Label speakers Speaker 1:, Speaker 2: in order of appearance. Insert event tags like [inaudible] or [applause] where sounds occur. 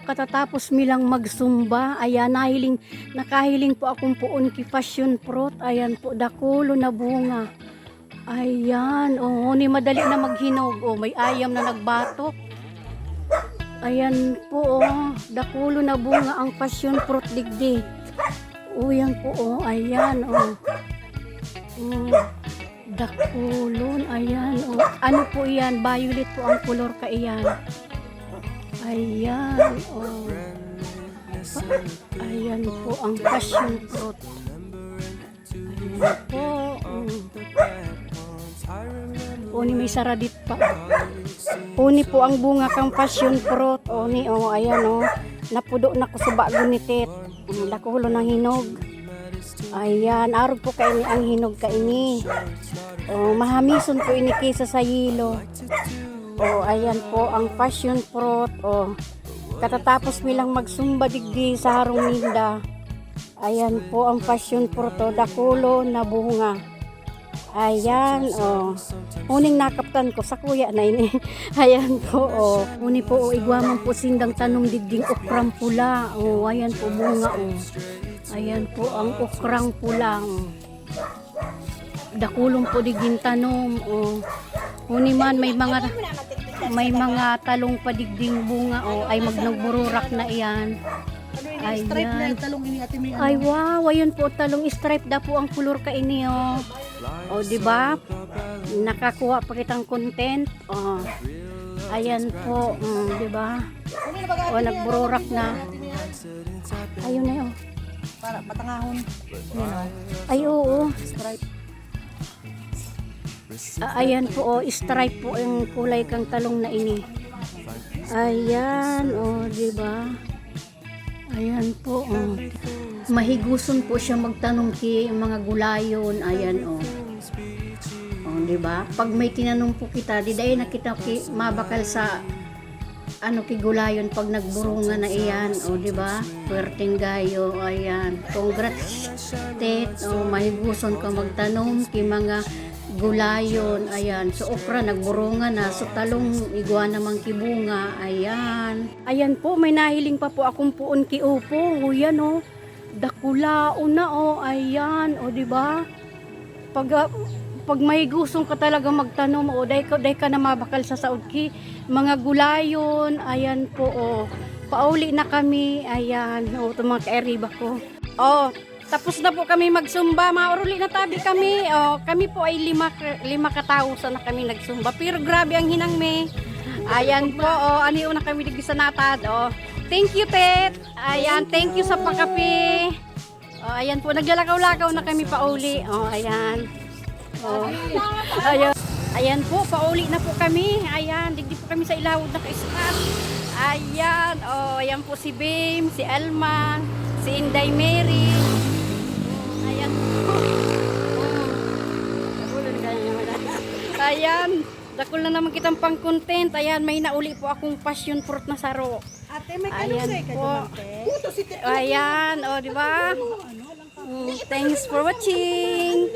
Speaker 1: katatapos milang magsumba. Ayan, nahiling, nakahiling po akong puon ki passion fruit. Ayan po, dakulo na bunga. Ayan, oh, ni madali na maghinog. Oh, may ayam na nagbatok. Ayan po, oh, dakulo na bunga ang passion fruit digdi. Oh, yan po, oh, ayan, oh. Oh, dakulon, ayan, oh. Ano po yan? Violet po ang color ka iyan. Ayan, oh. Ayan po ang passion fruit. Ayan po. mm. Uni may saradit pa. Uni po ang bunga kang passion fruit. Uni, oh, ayan, oh. Napudo na ko sa bago ni Tet. Mm, Dakulo ng hinog. Ayan, araw po kaini ang hinog kaini. Oh, mahamison po ini kisa sa yilo. Oh, ayan po ang passion fruit. Oh, katatapos milang magsumba digdi sa harong ninda. Ayan po ang passion fruit. Oh, dakulo na bunga. Ayan, oh. Uning nakaptan ko sa kuya na ini. [laughs] ayan po, oh. Uni po, oh, igwaman po sindang tanong digding okrang pula. Oh, ayan po bunga, oh. Ayan po ang okrang pulang. Dakulong po digding tanom, oh. Uni man may mga may mga talong padigding bunga, oh. Ay magnagbururak na iyan.
Speaker 2: Ay, stripe na talong ini ate may
Speaker 1: Ay wow, ayun po talong stripe da po ang kulor ka ini oh. O di ba? Nakakuha pa kitang content. Oh. Ayan po, mm, di ba?
Speaker 2: Ano
Speaker 1: O nagbururak na. Ayun na yun.
Speaker 2: para patangahon.
Speaker 1: Ay oo.
Speaker 2: Stripe.
Speaker 1: Ah, ayan po oh, stripe po yung kulay kang talong na ini. Ayan, oh, di ba? Ayan po, oh. Mahiguson po siya magtanong ki mga gulayon. Ayan, oh. Oh, di ba? Pag may tinanong po kita, di dahil nakita ki mabakal sa ano ki gulayon pag nagburunga na iyan, oh, di ba? Puwerteng gayo, ayan. Congrats, Tet. Oh, mahiguson ka magtanong ki mga gulayon, ayan. So, okra, nagburunga na. So, talong, igwa namang kibunga, ayan. Ayan po, may nahiling pa po akong puon ki upo. O, yan, oh. Dakulao na, oh. Ayan, o, di ba? Pag, ah, pag may gustong ka talaga magtanong, o, day ka, day ka na mabakal sa saod ki. Mga gulayon, ayan po, oh. Pauli na kami, ayan. O, ito mga kaeriba ko. Oh, tapos na po kami magsumba. Mauruli na tabi kami. Oh, kami po ay lima, lima katao sa na kami nagsumba. Pero grabe ang hinangme. Ayan po, oh, aniyo na kami digi sa natad. Oh. Thank you, Tet. Ayan, thank you sa pagkape. Oh, ayan po, naglalakaw-lakaw na kami pauli. Oh, ayan. Oh. Ayan. Ayan po, pauli na po kami. Ayan, digdi po kami sa ilawod na kaispat. Ayan, oh, ayan po si Bim, si Alma, si Inday Mary. Ayan. Oh. Ayan, dakol na naman kitang pang content. Ayan, may nauli po akong passion fruit na saro.
Speaker 2: Ate may
Speaker 1: Ayan
Speaker 2: kalungsay ka
Speaker 1: po. Ayan, oh, di ba? Mm, Thanks for watching.